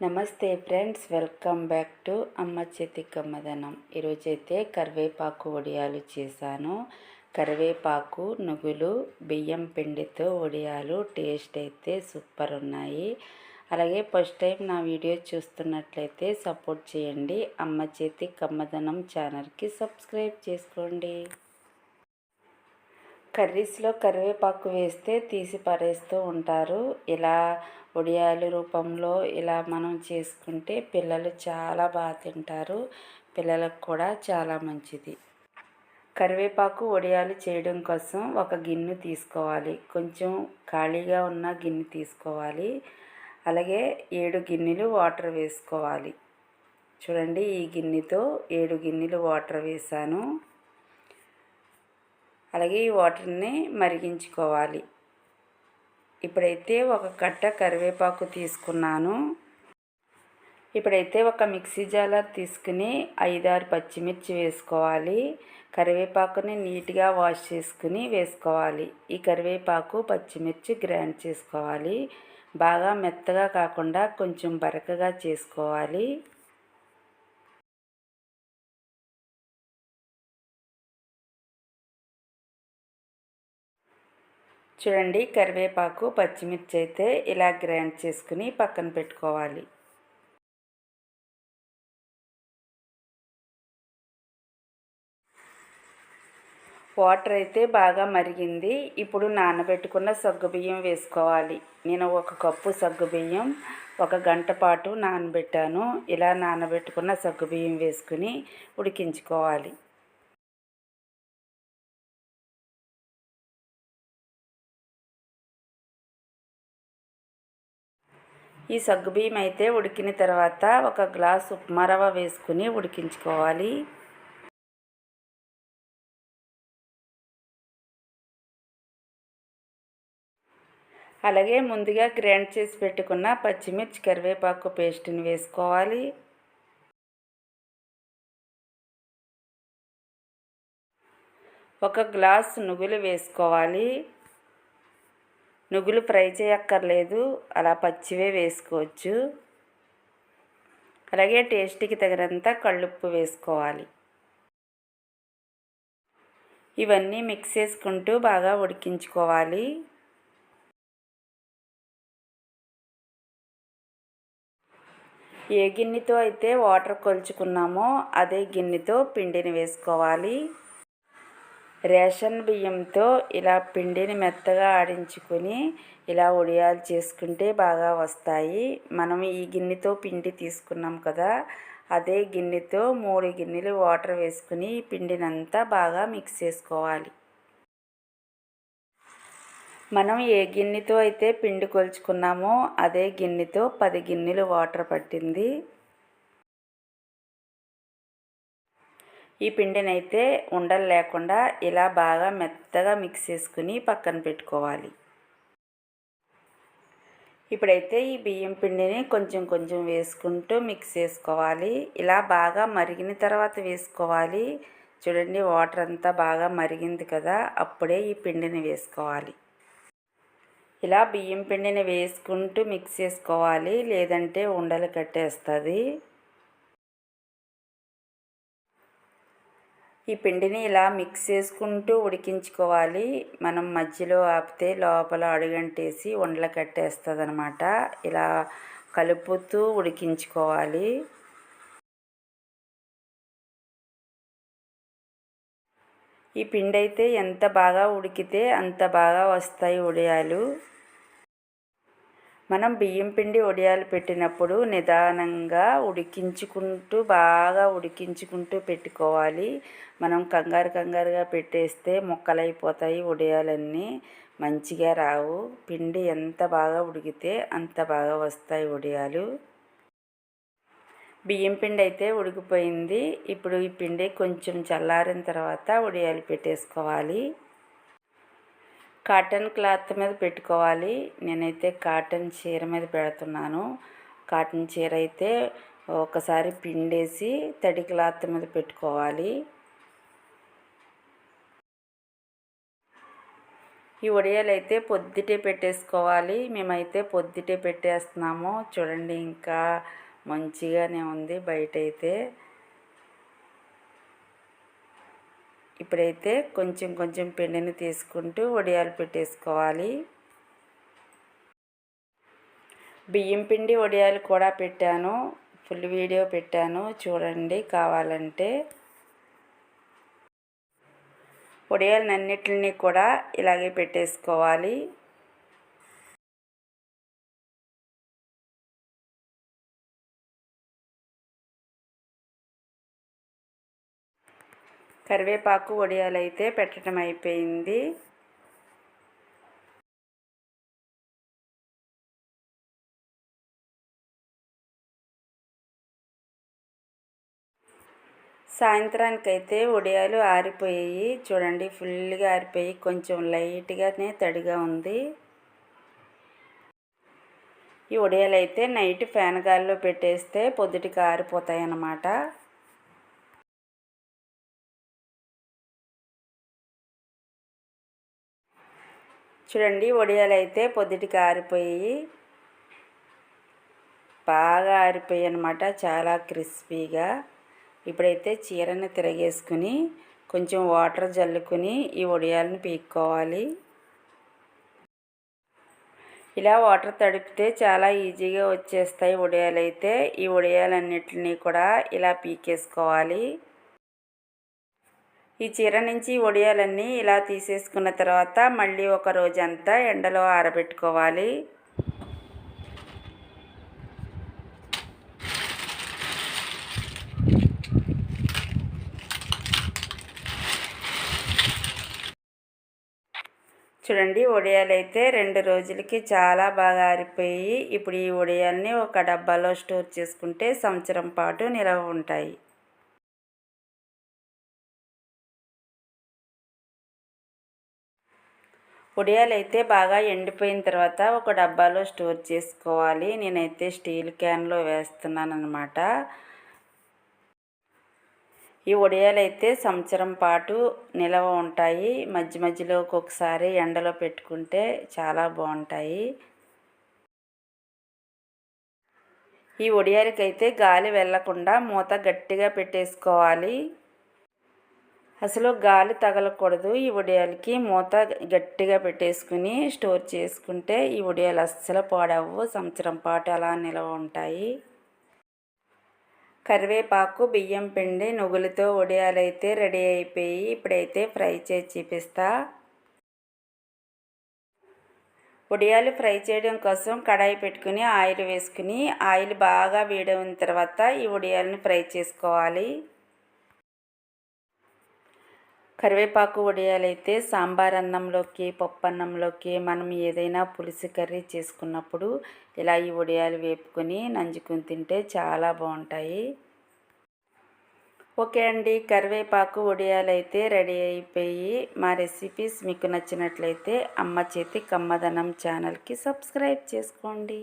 నమస్తే friends welcome back to అమ్మ చేతి కమ్మదనం ఈరోజైతే కరివేపాకు వడియాలు చేశాను. కరివేపాకు నువ్వులు బియ్యం పిండితో వడియాలు టేస్ట్ అయితే సూపర్ ఉన్నాయి. అలాగే ఫస్ట్ టైం నా వీడియో చూస్తున్నట్లయితే సపోర్ట్ చేయండి. అమ్మ చేతి కమ్మదనం ఛానల్కి సబ్స్క్రైబ్ చేసుకోండి. కర్రీస్లో కరివేపాకు వేస్తే తీసి పడేస్తూ ఉంటారు. ఇలా వడియాలు రూపంలో ఇలా మనం చేసుకుంటే పిల్లలు చాలా బాగా తింటారు. పిల్లలకు కూడా చాలా మంచిది. కరివేపాకు వడియాలు చేయడం కోసం ఒక గిన్నె తీసుకోవాలి. కొంచెం ఖాళీగా ఉన్న గిన్నె తీసుకోవాలి. అలాగే ఏడు గిన్నెలు వాటర్ వేసుకోవాలి. చూడండి ఈ గిన్నెతో ఏడు గిన్నెలు వాటర్ వేసాను అలాగే ఈ వాటర్ని మరిగించుకోవాలి. ఇప్పుడైతే ఒక కట్ట కరివేపాకు తీసుకున్నాను. ఇప్పుడైతే ఒక మిక్సీ జాలర్ తీసుకుని ఐదారు పచ్చిమిర్చి వేసుకోవాలి. కరివేపాకుని నీట్గా వాష్ చేసుకుని వేసుకోవాలి. ఈ కరివేపాకు పచ్చిమిర్చి గ్రైండ్ చేసుకోవాలి. బాగా మెత్తగా కాకుండా కొంచెం బరకగా చేసుకోవాలి. చూడండి కరివేపాకు పచ్చిమిర్చి అయితే ఇలా గ్రైండ్ చేసుకుని పక్కన పెట్టుకోవాలి. వాటర్ అయితే బాగా మరిగింది. ఇప్పుడు నానబెట్టుకున్న సగ్గుబియ్యం వేసుకోవాలి. నేను ఒక కప్పు సగ్గుబియ్యం ఒక గంట పాటు నానబెట్టాను. ఇలా నానబెట్టుకున్న సగ్గుబియ్యం వేసుకుని ఉడికించుకోవాలి. ఈ సగ్గుబియ్యం అయితే ఉడికిన తర్వాత ఒక గ్లాస్ ఉప్మా రవ్వ వేసుకుని ఉడికించుకోవాలి. అలాగే ముందుగా గ్రైండ్ చేసి పెట్టుకున్న పచ్చిమిర్చి కరివేపాకు పేస్ట్ని వేసుకోవాలి. ఒక గ్లాస్ నువ్వులు వేసుకోవాలి. నువ్వులు ఫ్రై చేయక్కర్లేదు అలా పచ్చివే వేసుకోవచ్చు. అలాగే టేస్ట్కి తగినంత కళ్ళుప్పు వేసుకోవాలి. ఇవన్నీ మిక్స్ చేసుకుంటూ బాగా ఉడికించుకోవాలి. ఏ గిన్నెతో అయితే వాటర్ కొలుచుకున్నామో అదే గిన్నెతో పిండిని వేసుకోవాలి. రేషన్ బియ్యంతో ఇలా పిండిని మెత్తగా ఆడించుకొని ఇలా ఉడియాలు చేసుకుంటే బాగా వస్తాయి. మనం ఈ గిన్నెతో పిండి తీసుకున్నాం కదా అదే గిన్నెతో మూడు గిన్నెలు వాటర్ వేసుకుని ఈ పిండినంతా బాగా మిక్స్ చేసుకోవాలి. మనం ఏ గిన్నెతో అయితే పిండి కొలుచుకున్నామో అదే గిన్నెతో పది గిన్నెలు వాటర్ పట్టింది. ఈ పిండినైతే ఉండలు లేకుండా ఇలా బాగా మెత్తగా మిక్స్ చేసుకుని పక్కన పెట్టుకోవాలి. ఇప్పుడైతే ఈ బియ్యం పిండిని కొంచెం కొంచెం వేసుకుంటూ మిక్స్ చేసుకోవాలి. ఇలా బాగా మరిగిన తర్వాత వేసుకోవాలి. చూడండి వాటర్ అంతా బాగా మరిగింది కదా అప్పుడే ఈ పిండిని వేసుకోవాలి. ఇలా బియ్యం పిండిని వేసుకుంటూ మిక్స్ చేసుకోవాలి. లేదంటే ఉండలు కట్టేస్తుంది. ఈ పిండిని ఇలా మిక్స్ చేసుకుంటూ ఉడికించుకోవాలి. మనం మధ్యలో ఆపితే లోపల అడుగంటేసి ఉండలు కట్టేస్తుంది అనమాట ఇలా కలుపుతూ ఉడికించుకోవాలి. ఈ పిండి అయితే ఎంత బాగా ఉడికితే అంత బాగా వస్తాయి ఉడియాలు మనం బియ్యం పిండి వడియాలు పెట్టినప్పుడు నిదానంగా ఉడికించుకుంటూ బాగా ఉడికించుకుంటూ పెట్టుకోవాలి. మనం కంగారు కంగారుగా పెట్టేస్తే ముక్కలైపోతాయి వడియాలన్నీ మంచిగా రావు. పిండి ఎంత బాగా ఉడికితే అంత బాగా వస్తాయి వడియాలు బియ్యం పిండి అయితే ఉడికిపోయింది. ఇప్పుడు ఈ పిండి కొంచెం చల్లారిన తర్వాత వడియాలు పెట్టేసుకోవాలి. కాటన్ క్లాత్ మీద పెట్టుకోవాలి. నేనైతే కాటన్ చీర మీద పెడుతున్నాను. కాటన్ చీర అయితే ఒకసారి పిండేసి తడి క్లాత్ మీద పెట్టుకోవాలి. ఈ వడియాలు అయితే పొద్దుటే పెట్టేసుకోవాలి. మేమైతే పొద్దుటే పెట్టేస్తున్నాము. చూడండి ఇంకా మంచిగానే ఉంది బయట అయితే ఇప్పుడైతే కొంచెం కొంచెం పిండిని తీసుకుంటూ వడియాలు పెట్టేసుకోవాలి. బియ్యం పిండి వడియాలు కూడా పెట్టాను. ఫుల్ వీడియో పెట్టాను. చూడండి కావాలంటే. వడియాలన్నిటిని కూడా ఇలాగే పెట్టేసుకోవాలి. కరివేపాకు వడియాలైతే పెట్టడం అయిపోయింది. సాయంత్రానికి అయితే వడియాలు ఆరిపోయాయి. చూడండి ఫుల్గా ఆరిపోయి కొంచెం లైట్గానే తడిగా ఉంది. ఈ వడియాలు అయితే నైట్ ఫ్యాన్ గాల్లో పెట్టేస్తే పొద్దుటికి ఆరిపోతాయి అన్నమాట చూడండి వడియాలు అయితే పొద్దుటికి ఆరిపోయి బాగా ఆరిపోయాయి అనమాట చాలా క్రిస్పీగా. ఇప్పుడైతే చీరని తిరగేసుకుని కొంచెం వాటర్ జల్లుకుని ఈ వడియాలను పీక్కోవాలి. ఇలా వాటర్ తడిపితే చాలా ఈజీగా వచ్చేస్తాయి వడియాలు అయితే ఈ వడియాలన్నిటిని కూడా ఇలా పీకేసుకోవాలి. ఈ చీర నుంచి వడియాలన్నీ ఇలా తీసేసుకున్న తర్వాత మళ్ళీ ఒక రోజంతా ఎండలో ఆరబెట్టుకోవాలి. చూడండి వడియాలు అయితే రెండు రోజులకి చాలా బాగా ఆరిపోయి ఇప్పుడు ఈ వడియాల్ని ఒక డబ్బాలో స్టోర్ చేసుకుంటే సంవత్సరం పాటు నిలవ ఉంటాయి. వడియాలు అయితే బాగా ఎండిపోయిన తర్వాత ఒక డబ్బాలో స్టోర్ చేసుకోవాలి. నేనైతే స్టీల్ క్యాన్లో వేస్తున్నాను అనమాట ఈ వడియాలు అయితే సంవత్సరం పాటు నిలవ ఉంటాయి. మధ్య మధ్యలో ఒక్కొక్కసారి ఎండలో పెట్టుకుంటే చాలా బాగుంటాయి. ఈ వడియాలకైతే గాలి వెళ్ళకుండా మూత గట్టిగా పెట్టేసుకోవాలి. అసలు గాలి తగలకూడదు. ఈ వడియాలకి మూత గట్టిగా పెట్టేసుకుని స్టోర్ చేసుకుంటే ఈ వడియాలు అస్సలు పాడవు సంవత్సరం పాటు అలా నిలవ ఉంటాయి. కరివేపాకు బియ్యం పిండి నువ్వులతో వడియాలైతే రెడీ అయిపోయి ఇప్పుడైతే ఫ్రై చేసి చూపిస్తా. వడియాలు ఫ్రై చేయడం కోసం కడాయి పెట్టుకుని ఆయిల్ వేసుకుని ఆయిల్ బాగా వేడైన తర్వాత ఈ ఉడియాలను ఫ్రై చేసుకోవాలి. కరివేపాకు వడియాలైతే సాంబార్ అన్నంలోకి పప్పు అన్నంలోకి మనం ఏదైనా పులుసు కర్రీ చేసుకున్నప్పుడు ఇలా ఈ వడియాలు వేపుకొని నంజుకుని తింటే చాలా బాగుంటాయి. ఓకే అండి కరివేపాకు వడియాలు అయితే రెడీ అయిపోయి మా రెసిపీస్ మీకు నచ్చినట్లయితే అమ్మ చేతి కమ్మదనం ఛానల్కి సబ్స్క్రైబ్ చేసుకోండి.